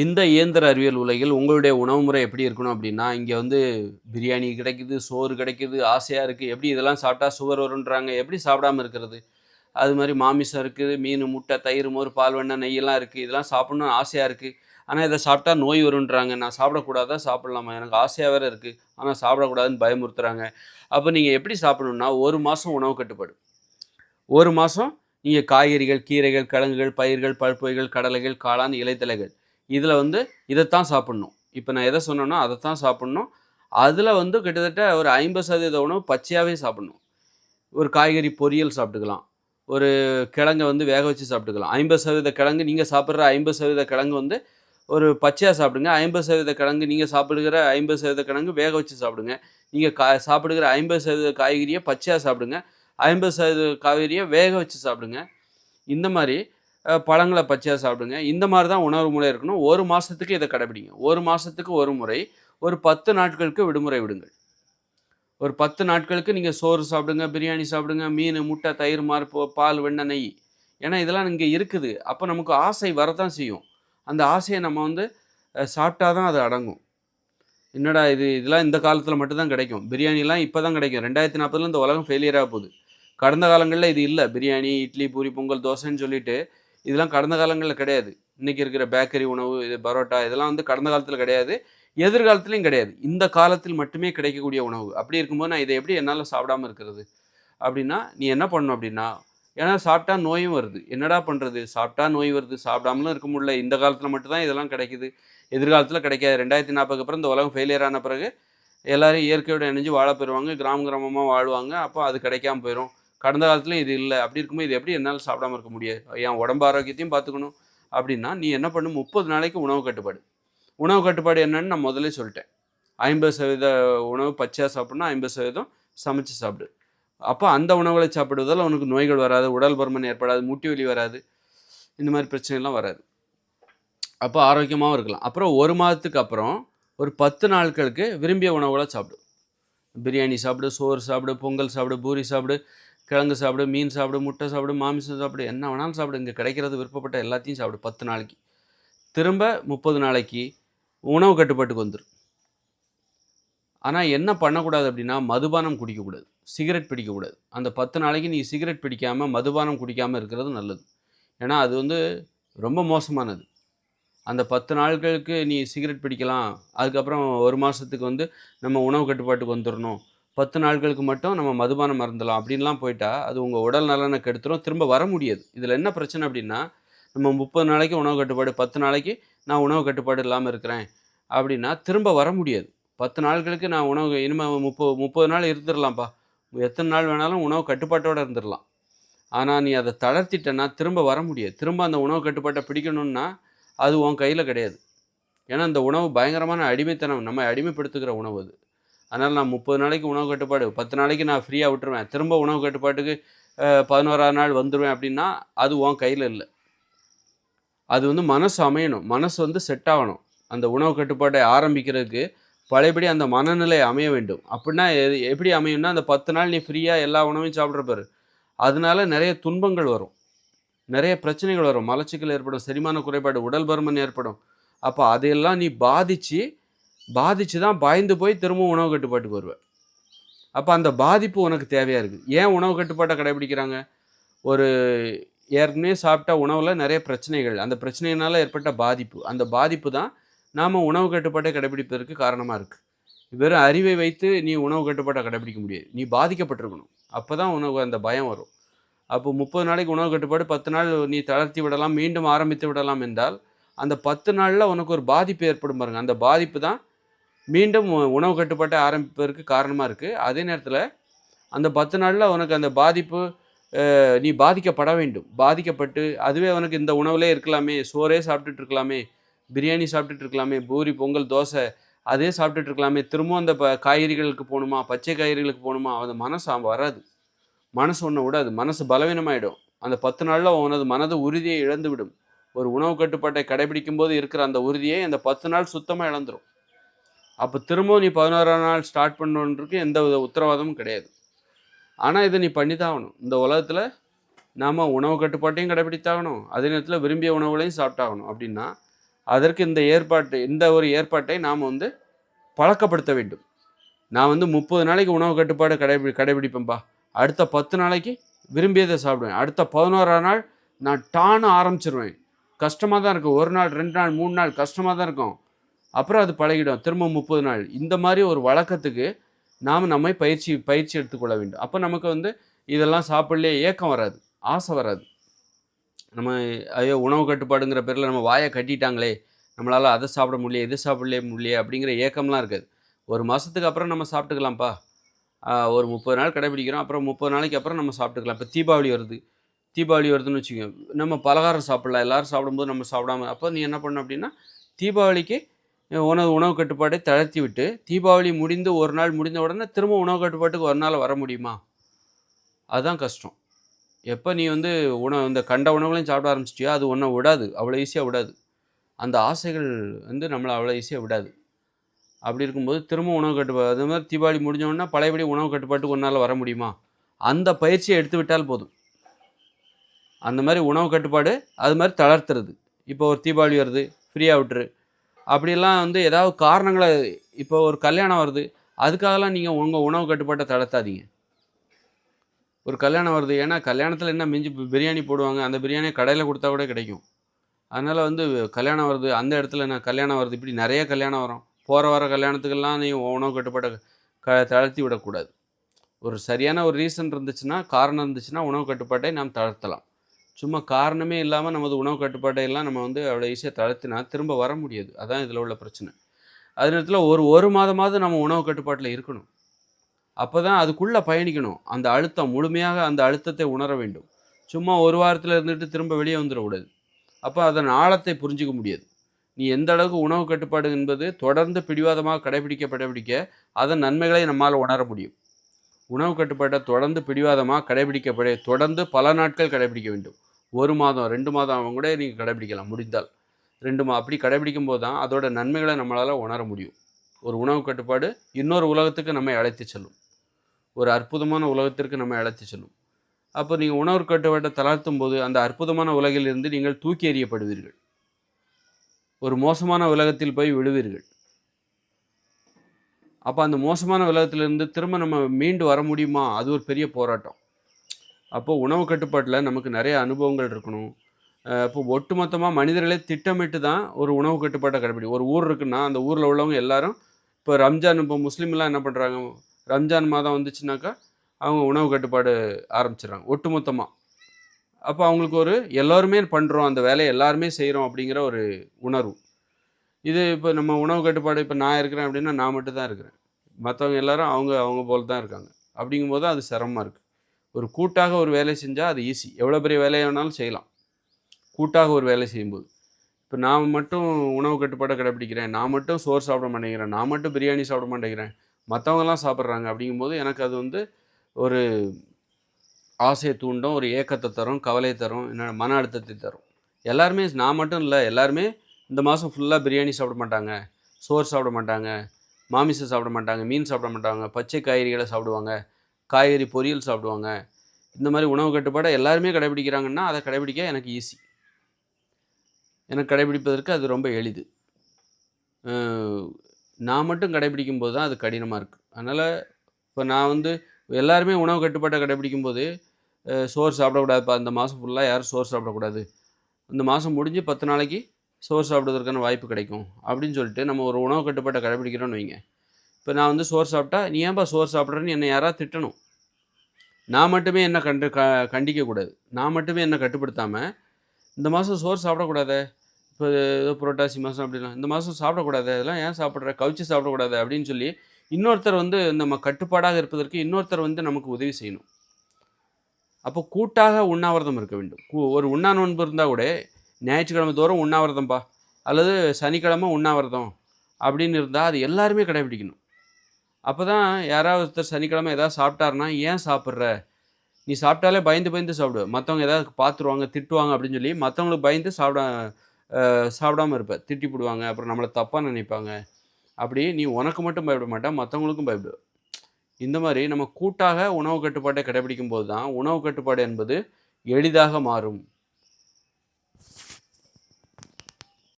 இந்த இயந்திர அறிவியல் உலகில் உங்களுடைய உணவு முறை எப்படி இருக்கணும் அப்படின்னா, இங்கே வந்து பிரியாணி கிடைக்குது, சோறு கிடைக்குது, ஆசையாக இருக்குது எப்படி இதெல்லாம் சாப்பிட்டா சுகர் வரும்ன்றாங்க. எப்படி சாப்பிடாம இருக்கிறது? அது மாதிரி மாமிசம் இருக்குது, மீன், முட்டை, தயிர், மோர், பால், வெண்ணெய், நெய்யெல்லாம் இருக்குது இதெல்லாம் சாப்பிட்ணும்னு ஆசையாக இருக்குது ஆனால் இதை சாப்பிட்டா நோய் வரும்ன்றாங்க. நான் சாப்பிடக்கூடாதா? சாப்பிட்லாமா எனக்கு ஆசையாக வேறு இருக்குது ஆனால் சாப்பிடக்கூடாதுன்னு பயமுறுத்துறாங்க. அப்போ நீங்கள் எப்படி சாப்பிடணும்னா, ஒரு மாதம் உணவு கட்டுப்பாடு. ஒரு மாதம் நீங்கள் காய்கறிகள், கீரைகள், கிழங்குகள், பயிர்கள், பருப்பு கடலைகள், காளான், இலைத்தலைகள் இதில் வந்து இதைத்தான் சாப்பிட்ணும் இப்போ நான் எதை சொன்னேனோ அதைத்தான் சாப்பிட்ணும் அதில் வந்து கிட்டத்தட்ட ஒரு 50% உணவு பச்சையாவே சாப்பிடணும். ஒரு காய்கறி பொரியல் சாப்பிட்டுக்கலாம். ஒரு கிழங்கை வந்து வேக வச்சு சாப்பிட்டுக்கலாம். 50% கிழங்கு நீங்கள் சாப்பிட்ற ஐம்பது சதவீத கிழங்கு வந்து ஒரு பச்சையாக சாப்பிடுங்க. 50% கிழங்கு நீங்கள் சாப்பிடுகிற 50% கிழங்கு வேக வச்சு சாப்பிடுங்க. நீங்கள் கா சாப்பிடுகிற ஐம்பது சதவீத காய்கறியை பச்சையாக சாப்பிடுங்க. ஐம்பது சதவீத காய்கறியை வேக வச்சு சாப்பிடுங்க. இந்த மாதிரி பழங்களை பச்சையாக சாப்பிடுங்க. இந்த மாதிரி தான் உணவு முறை இருக்கணும். ஒரு மாதத்துக்கு இதை கடைபிடிங்க. ஒரு மாதத்துக்கு ஒரு முறை, ஒரு 10 நாட்களுக்கு விடுமுறை விடுங்கள். ஒரு 10 நாட்களுக்கு நீங்கள் சோறு சாப்பிடுங்க, பிரியாணி சாப்பிடுங்க, மீன் முட்டை, தயிர், மார், பால், வெண்ணெய், நெய். ஏன்னா இதெல்லாம் இங்கே இருக்குது. அப்போ நமக்கு ஆசை வரதான் செய்யும். அந்த ஆசையை நம்ம வந்து சாப்பிட்டா தான் அது அடங்கும். என்னடா இது இதெல்லாம் இந்த காலத்தில் மட்டும்தான் கிடைக்கும். பிரியாணிலாம் இப்போ தான் கிடைக்கும். 2040ல இந்த உலகம் ஃபெயிலியராக போகுது. கடந்த காலங்களில் இது இல்லை பிரியாணி, இட்லி, பூரி, பொங்கல், தோசைன்னு சொல்லிட்டு இதெல்லாம் கடந்த காலங்களில் கிடையாது. இன்னைக்கு இருக்கிற பேக்கரி உணவு, இது பரோட்டா இதெல்லாம் வந்து கடந்த காலத்தில் கிடையாது. எதிர்காலத்துலையும் கிடையாது. இந்த காலத்தில் மட்டுமே கிடைக்கக்கூடிய உணவு. அப்படி இருக்கும்போது நான் இதை எப்படி என்னால் சாப்பிடாம இருக்கிறது? அப்படின்னா, நீ என்ன பண்ணணும் அப்படின்னா, ஏன்னா சாப்பிட்டா நோயும் வருது. என்னடா பண்ணுறது சாப்பிட்டா நோய் வருது. சாப்பிடாமலும் இருக்க முடியல. இந்த காலத்தில் மட்டும்தான் இதெல்லாம் கிடைக்குது. எதிர்காலத்தில் கிடைக்காது. 2040க்கு அப்புறம் இந்த உலகம் ஃபெயிலியர் ஆன பிறகு எல்லோரும் இயற்கையோடு இணைஞ்சு வாழ போயிடுவாங்க கிராமம் கிராமமாக வாழ்வாங்க. அப்போ அது கிடைக்காம போயிடும் கடந்த காலத்துலயும் இது இல்லை அப்படி இருக்கும்போது இது எப்படி என்னால் சாப்பிடாம இருக்க முடியாது என் உடம்பு ஆரோக்கியத்தையும் பார்த்துக்கணும். அப்படின்னா, நீ என்ன பண்ணும் முப்பது நாளைக்கு உணவு கட்டுப்பாடு. உணவு கட்டுப்பாடு என்னன்னு நான் முதல்ல சொல்லிட்டேன். 50% உணவு பச்சையாக சாப்பிட்னா ஐம்பது சதவீதம் சமைச்சு சாப்பிடு. அப்போ அந்த உணவுகளை சாப்பிடுவதால் உனக்கு நோய்கள் வராது. உடல் பருமன் ஏற்படாது. மூட்டி வலி வராது. இந்த மாதிரி பிரச்சனைலாம் வராது. அப்போ ஆரோக்கியமாகவும் இருக்கலாம். அப்புறம் ஒரு மாதத்துக்கு அப்புறம் ஒரு 10 நாட்களுக்கு விரும்பிய உணவுகளை சாப்பிடு. பிரியாணி சாப்பிடு, சோறு சாப்பிடு, பொங்கல் சாப்பிடு, பூரி சாப்பிடு, கிழங்கு சாப்பிடு, மீன் சாப்பிடு, முட்டை சாப்பிடு, மாமிசம் சாப்பிடு. என்ன வேணாலும் சாப்பிடு. இங்கே கிடைக்கிறது விருப்பப்பட்ட எல்லாத்தையும் சாப்பிடு 10 நாளைக்கு. திரும்ப 30 நாளைக்கு உணவு கட்டுப்பாட்டுக்கு வந்துடும் ஆனால் என்ன பண்ணக்கூடாது அப்படின்னா, மதுபானம் குடிக்கக்கூடாது. சிகரெட் பிடிக்கக்கூடாது. அந்த 10 நாளைக்கு நீ சிகரெட் பிடிக்காமல் மதுபானம் குடிக்காமல் இருக்கிறது நல்லது. ஏன்னா அது வந்து ரொம்ப மோசமானது. அந்த 10 நாட்களுக்கு நீ சிகரெட் பிடிக்கலாம். அதுக்கப்புறம் ஒரு மாதத்துக்கு வந்து நம்ம உணவு கட்டுப்பாட்டுக்கு வந்துடணும் 10 நாட்களுக்கு மட்டும் நம்ம மதுபானம் மறந்துடலாம் அப்படின்லாம் போயிட்டா, அது உங்கள் உடல் நலனை கெடுத்துரும். திரும்ப வர முடியாது. இதில் என்ன பிரச்சனை அப்படின்னா, நம்ம 30 நாளைக்கு உணவு கட்டுப்பாடு, 10 நாளைக்கு நான் உணவு கட்டுப்பாடு இல்லாமல் இருக்கிறேன். அப்படின்னா திரும்ப வர முடியாது. 10 நாட்களுக்கு நான் உணவு இனிமே முப்பது முப்பது நாள் இருந்துடலாம்ப்பா எத்தனை நாள் வேணாலும் உணவு கட்டுப்பாட்டோடு இருந்துடலாம் ஆனால் நீ அதை தளர்த்திட்டனா திரும்ப வர முடியாது. திரும்ப அந்த உணவு கட்டுப்பாட்டை பிடிக்கணும்னா, அது உன் கையில் கிடையாது. ஏன்னா இந்த உணவு பயங்கரமான அடிமைத்தனம். நம்ம அடிமைப்படுத்துகிற உணவு அது. அதனால் நான் 30 நாளைக்கு உணவு கட்டுப்பாடு, 10 நாளைக்கு நான் ஃப்ரீயாக விட்டுருவேன். திரும்ப உணவு கட்டுப்பாட்டுக்கு அ 11ஆவது நாள் வந்துடுவேன் அப்படின்னா, அது உன் கையில் இல்லை அது வந்து மனசு அமையணும். மனசு வந்து செட் ஆகணும். அந்த உணவு கட்டுப்பாட்டை ஆரம்பிக்கிறதுக்கு பழையபடி அந்த மனநிலை அமைய வேண்டும். அப்படின்னா எது எப்படி அமையும்னா, அந்த 10 நாள் நீ ஃப்ரீயாக எல்லா உணவையும் சாப்பிட்ற பாரு. அதனால நிறைய துன்பங்கள் வரும். நிறைய பிரச்சனைகள் வரும். மலச்சிக்கல் ஏற்படும், செரிமான குறைபாடு, உடல் பருமன் ஏற்படும். அப்போ அதையெல்லாம் நீ பாதிச்சு, பாதிச்சு தான் பயந்து போய் திரும்பவும் உணவு கட்டுப்பாட்டுக்கு வருவேன் அப்போ அந்த பாதிப்பு உனக்கு தேவையாக இருக்குது ஏன் உணவு கட்டுப்பாட்டை கடைபிடிக்கிறாங்க? ஒரு ஏற்கனவே சாப்பிட்ட உணவில் நிறைய பிரச்சனைகள். அந்த பிரச்சனையினால் ஏற்பட்ட பாதிப்பு. அந்த பாதிப்பு தான் நாம் உணவு கட்டுப்பாட்டை கடைபிடிப்பதற்கு காரணமாக இருக்குது வெறும் அறிவை வைத்து நீ உணவு கட்டுப்பாட்டை கடைபிடிக்க முடியாது. நீ பாதிக்கப்பட்டிருக்கணும். அப்போ தான் உனக்கு அந்த பயம் வரும். அப்போ 30 நாளைக்கு உணவு கட்டுப்பாடு, 10 நாள் நீ தளர்த்தி விடலாம், மீண்டும் ஆரம்பித்து விடலாம் என்றால், அந்த பத்து நாளில் உனக்கு ஒரு பாதிப்பு ஏற்படும் பாருங்கள் அந்த பாதிப்பு தான் மீண்டும் உணவு கட்டுப்பாட்டை ஆரம்பிப்பதற்கு காரணமாக இருக்குது அதே நேரத்தில் அந்த பத்து நாளில் உனக்கு அந்த பாதிப்பு நீ பாதிக்கப்பட வேண்டும். பாதிக்கப்பட்டு அதுவே உனக்கு இந்த உணவுலே இருக்கலாமே, சோறே சாப்பிட்டுட்டு இருக்கலாமே, பிரியாணி சாப்பிட்டுட்டு இருக்கலாமே, பூரி, பொங்கல், தோசை அதே சாப்பிட்டுட்டு இருக்கலாமே, திரும்பவும் அந்த ப காய்கறிகளுக்கு போகணுமா பச்சை காய்கறிகளுக்கு போணுமா, அந்த மனசு வராது. மனசு ஒன்று விடாது. மனசு பலவீனமாயிடும். அந்த பத்து நாளில் உனது மனது உறுதியை இழந்துவிடும். ஒரு உணவு கட்டுப்பாட்டை கடைபிடிக்கும்போது இருக்கிற அந்த உறுதியை அந்த 10 நாள் சுத்தமாக இழந்துடும் அப்போ திரும்பவும் நீ 11ஆம் நாள் ஸ்டார்ட் பண்ணணுன்றதுக்கு எந்த வித உத்தரவாதமும் கிடையாது. ஆனால் இதை நீ பண்ணி தான் ஆகணும். இந்த உலகத்தில் நாம் உணவு கட்டுப்பாட்டையும் கடைபிடித்தாகணும். அதே நேரத்தில் விரும்பிய உணவுகளையும் சாப்பிட்டாகணும். அப்படின்னா, அதற்கு இந்த ஏற்பாட்டு இந்த ஒரு ஏற்பாட்டை நாம் வந்து பழக்கப்படுத்த வேண்டும் நான் வந்து முப்பது நாளைக்கு உணவு கட்டுப்பாடு கடைபி கடைபிடிப்பேன்ப்பா அடுத்த பத்து நாளைக்கு விரும்பியதை சாப்பிடுவேன் அடுத்த பதினோராம் நாள் நான் டான்னு ஆரம்பிச்சிருவேன் கஷ்டமாக தான் இருக்கும் ஒரு நாள் ரெண்டு நாள் மூணு நாள் கஷ்டமாக தான் இருக்கும் அப்புறம் அது பழகிடும். திரும்ப முப்பது நாள். இந்த மாதிரி ஒரு வழக்கத்துக்கு நாம் நம்மை பயிற்சி பயிற்சி எடுத்துக்கொள்ள வேண்டும். அப்போ நமக்கு வந்து இதெல்லாம் சாப்பிடலையே ஏக்கம் வராது. ஆசை வராது. நம்ம ஐயோ உணவு கட்டுப்பாடுங்கிற பேரில் நம்ம வாயை கட்டிட்டாங்களே. நம்மளால் அதை சாப்பிட முடியல இது சாப்பிடலே முடியல அப்படிங்கிற ஏக்கம்லாம் இருக்காது. ஒரு மாதத்துக்கு அப்புறம் நம்ம சாப்பிட்டுக்கலாம்ப்பா. ஒரு முப்பது நாள் கடைபிடிக்கிறோம். அப்புறம் முப்பது நாளைக்கு அப்புறம் நம்ம சாப்பிட்டுக்கலாம். இப்போ தீபாவளி வருது. தீபாவளி வருதுன்னு வச்சுக்கோங்க. நம்ம பலகாரம் சாப்பிட்லாம். எல்லோரும் சாப்பிடும்போது நம்ம சாப்பிடாம அப்போ நீ என்ன பண்ண அப்படின்னா தீபாவளிக்கு உணவு உணவு கட்டுப்பாட்டை தளர்த்தி விட்டு தீபாவளி முடிந்து ஒரு நாள் முடிந்த உடனே திரும்ப உணவு கட்டுப்பாட்டுக்கு ஒரு நாள் வர முடியுமா? அதுதான் கஷ்டம். எப்போ நீ வந்து உணவு இந்த கண்ட உணவுகளையும் சாப்பிட ஆரம்பிச்சிட்டியோ அது ஒன்றை விடாது. அவ்வளோ ஈஸியாக விடாது. அந்த ஆசைகள் வந்து நம்மளை அவ்வளோ ஈஸியாக விடாது. அப்படி இருக்கும்போது திரும்ப உணவு கட்டுப்பாடு அது மாதிரி தீபாவளி முடிஞ்சோடனே பழையபடி உணவு கட்டுப்பாட்டுக்கு நாள் வர முடியுமா? அந்த பயிற்சியை எடுத்து விட்டால் போதும். அந்த மாதிரி உணவு கட்டுப்பாடு அது மாதிரி தளர்த்துறது. இப்போ ஒரு தீபாவளி வருது ஃப்ரீயாக விட்டுரு. அப்படிலாம் வந்து ஏதாவது காரணங்களை இப்போ ஒரு கல்யாணம் வருது அதுக்காகலாம் நீங்கள் உங்கள் உணவு கட்டுப்பாட்டை தளர்த்தாதீங்க. ஒரு கல்யாணம் வருது ஏன்னா கல்யாணத்தில் என்ன மிஞ்சி பிரியாணி போடுவாங்க அந்த பிரியாணியை கடையில் கொடுத்தா கூட கிடைக்கும். அதனால் வந்து கல்யாணம் வருது அந்த இடத்துல என்ன கல்யாணம் வருது இப்படி நிறைய கல்யாணம் வரும். போகிற வர கல்யாணத்துக்கெல்லாம் நீ உணவு கட்டுப்பாட்டை க தளர்த்தி விடக்கூடாது. ஒரு சரியான ஒரு ரீசன் இருந்துச்சுன்னா காரணம் இருந்துச்சுன்னா உணவு கட்டுப்பாட்டை நாம் தளர்த்தலாம். சும்மா காரணமே இல்லாமல் நமது உணவு கட்டுப்பாட்டை எல்லாம் நம்ம வந்து அவ்வளோ ஈஸியாக தளர்த்தினா திரும்ப வர முடியாது. அதான் இதில் உள்ள பிரச்சனை. அது நேரத்தில் ஒரு ஒரு மாதமாவது நம்ம உணவு கட்டுப்பாட்டில் இருக்கணும். அப்போ தான் அதுக்குள்ளே பயணிக்கணும். அந்த அழுத்தம் முழுமையாக அந்த அழுத்தத்தை உணர வேண்டும். சும்மா ஒரு வாரத்தில் இருந்துட்டு திரும்ப வெளியே வந்துடக்கூடாது. அப்போ அதன் ஆழத்தை புரிஞ்சிக்க முடியாது. நீ எந்த அளவுக்கு உணவு கட்டுப்பாடு என்பது தொடர்ந்து பிடிவாதமாக கடைபிடிக்க கடைபிடிக்க அதன் நன்மைகளை நம்மால் உணர முடியும். உணவு கட்டுப்பாட்டை தொடர்ந்து பிடிவாதமாக கடைபிடிக்கப்பட தொடர்ந்து பல நாட்கள் கடைபிடிக்க வேண்டும். ஒரு மாதம் ரெண்டு மாதம் கூட நீங்கள் கடைபிடிக்கலாம் முடிந்தால். ரெண்டு மா அப்படி கடைபிடிக்கும் போது தான் அதோட நன்மைகளை நம்மளால் உணர முடியும். ஒரு உணவு கட்டுப்பாடு இன்னொரு உலகத்துக்கு நம்மை அழைத்து செல்லும். ஒரு அற்புதமான உலகத்திற்கு நம்மை அழைத்து செல்லும். அப்போ நீங்கள் உணவு கட்டுப்பாட்டை தளர்த்தும் போது அந்த அற்புதமான உலகிலிருந்து நீங்கள் தூக்கி எறியப்படுவீர்கள். ஒரு மோசமான உலகத்தில் போய் விழுவீர்கள். அப்போ அந்த மோசமான உலகத்திலிருந்து திரும்ப நம்ம மீண்டு வர முடியுமா? அது ஒரு பெரிய போராட்டம். அப்போ உணவு கட்டுப்பாட்டில் நமக்கு நிறைய அனுபவங்கள் இருக்கணும். இப்போ ஒட்டுமொத்தமாக மனிதர்களே திட்டமிட்டு தான் ஒரு உணவு கட்டுப்பாட்டை கடைபிடி ஒரு ஊர் இருக்குன்னா அந்த ஊரில் உள்ளவங்க எல்லாரும் இப்போ ரம்ஜான் இப்போ முஸ்லீம்லாம் என்ன பண்ணுறாங்க ரம்ஜான் மாதம் வந்துச்சுனாக்கா அவங்க உணவு கட்டுப்பாடு ஆரம்பிச்சிடுறாங்க ஒட்டுமொத்தமாக அப்போ அவங்களுக்கு ஒரு எல்லோருமே பண்ணுறோம் அந்த வேலையை எல்லாருமே செய்கிறோம் அப்படிங்கிற ஒரு உணர்வு. இது இப்போ நம்ம உணவு கட்டுப்பாடு இப்போ நான் இருக்கிறேன் அப்படின்னா நான் மட்டும் தான் இருக்கிறேன். மற்றவங்க எல்லாரும் அவங்க அவங்க போல் தான் இருக்காங்க. அப்படிங்கும்போது அது சிரமமாக இருக்குது ஒரு கூட்டாக ஒரு வேலை செஞ்சால் அது ஈஸி எவ்வளோ பெரிய வேலையை வேணாலும் செய்யலாம். கூட்டாக ஒரு வேலை செய்யும்போது. இப்போ நான் மட்டும் உணவு கட்டுப்பாட்டை கடைப்பிடிக்கிறேன் நான் மட்டும் சோறு சாப்பிட மாட்டேங்கிறேன். நான் மட்டும் பிரியாணி சாப்பிட மாட்டேங்கிறேன். மற்றவங்கலாம் சாப்பிட்றாங்க. அப்படிங்கும்போது எனக்கு அது வந்து ஒரு ஆசையை தூண்டும் ஒரு ஏக்கத்தை தரும் கவலையை தரும் என்ன மன அழுத்தத்தை தரும். எல்லாருமே நான் மட்டும் இல்லை எல்லாருமே இந்த மாதம் ஃபுல்லாக பிரியாணி சாப்பிட மாட்டாங்க. சோறு சாப்பிட மாட்டாங்க. மாமிசம் சாப்பிட மாட்டாங்க. மீன் சாப்பிட மாட்டாங்க. பச்சை காய்கறிகளை சாப்பிடுவாங்க. காய்கறி பொரியல் சாப்பிடுவாங்க. இந்த மாதிரி உணவு கட்டுப்பாடை எல்லாருமே கடைபிடிக்கிறாங்கன்னா அதை கடைபிடிக்க எனக்கு ஈஸி எனக்கு கடைபிடிப்பதற்கு அது ரொம்ப எளிது. நான் மட்டும் கடைபிடிக்கும் போது தான் அது கடினமாக இருக்குது அதனால் இப்போ நான் வந்து எல்லாருமே உணவு கட்டுப்பாட்டை கடைபிடிக்கும் போது சோறு சாப்பிடக்கூடாதுப்பா இந்த மாதம் ஃபுல்லாக யாரும் சோறு சாப்பிடக்கூடாது. இந்த மாதம் முடிஞ்சு பத்து நாளைக்கு சோறு சாப்பிடுவதற்கான வாய்ப்பு கிடைக்கும். அப்படின்னு சொல்லிட்டு நம்ம ஒரு உணவு கட்டுப்பாட்டை கடைபிடிக்கிறோன்னு வைங்க. இப்போ நான் வந்து சோறு சாப்பிட்டா நீ ஏன்பா சோறு சாப்பிட்றேன்னு என்னை யாராவது திட்டணும்? நான் மட்டுமே என்ன கண்டு க கண்டிக்கக்கூடாது நான் மட்டுமே என்னை கட்டுப்படுத்தாமல் இந்த மாதம் சோறு சாப்பிடக்கூடாது இப்போ ஏதோ புரட்டாசி மாதம் அப்படிலாம் இந்த மாதம் சாப்பிடக்கூடாது அதெல்லாம் ஏன் சாப்பிட்ற கவிச்சு சாப்பிடக்கூடாது அப்படின்னு சொல்லி இன்னொருத்தர் வந்து நம்ம கட்டுப்பாடாக இருப்பதற்கு இன்னொருத்தர் வந்து நமக்கு உதவி செய்யணும். அப்போ கூட்டாக உண்ணாவிரதம் இருக்க வேண்டும். கூ- ஒரு உண்ணா நோன்பு இருந்தால் கூட ஞாயிற்றுக்கிழமை தோறும் உண்ணாவிரதம்ப்பா அல்லது சனிக்கிழமை உண்ணாவிரதம் அப்படின்னு இருந்தால் அது எல்லாருமே கடைபிடிக்கணும். அப்போ தான் யாராவது ஒருத்தர் சனிக்கிழமை ஏதாவது சாப்பிட்டாருன்னா ஏன் சாப்பிட்ற? நீ சாப்பிட்டாலே பயந்து பயந்து சாப்பிடுவ மற்றவங்க ஏதாவது பார்த்துருவாங்க திட்டுவாங்க அப்படின்னு சொல்லி மற்றவங்களுக்கு பயந்து சாப்பிட சாப்பிடாமல் சாப்பிடாம இருப்ப. திட்டி போடுவாங்க அப்புறம் நம்மளை தப்பாக நினைப்பாங்க. அப்படி நீ உனக்கு மட்டும் பயப்பட மாட்டா மற்றவங்களுக்கும் பயப்படுவ இந்த மாதிரி நம்ம கூட்டாக உணவு கட்டுப்பாட்டை கடைபிடிக்கும் போது தான் உணவு கட்டுப்பாடு என்பது எளிதாக மாறும்.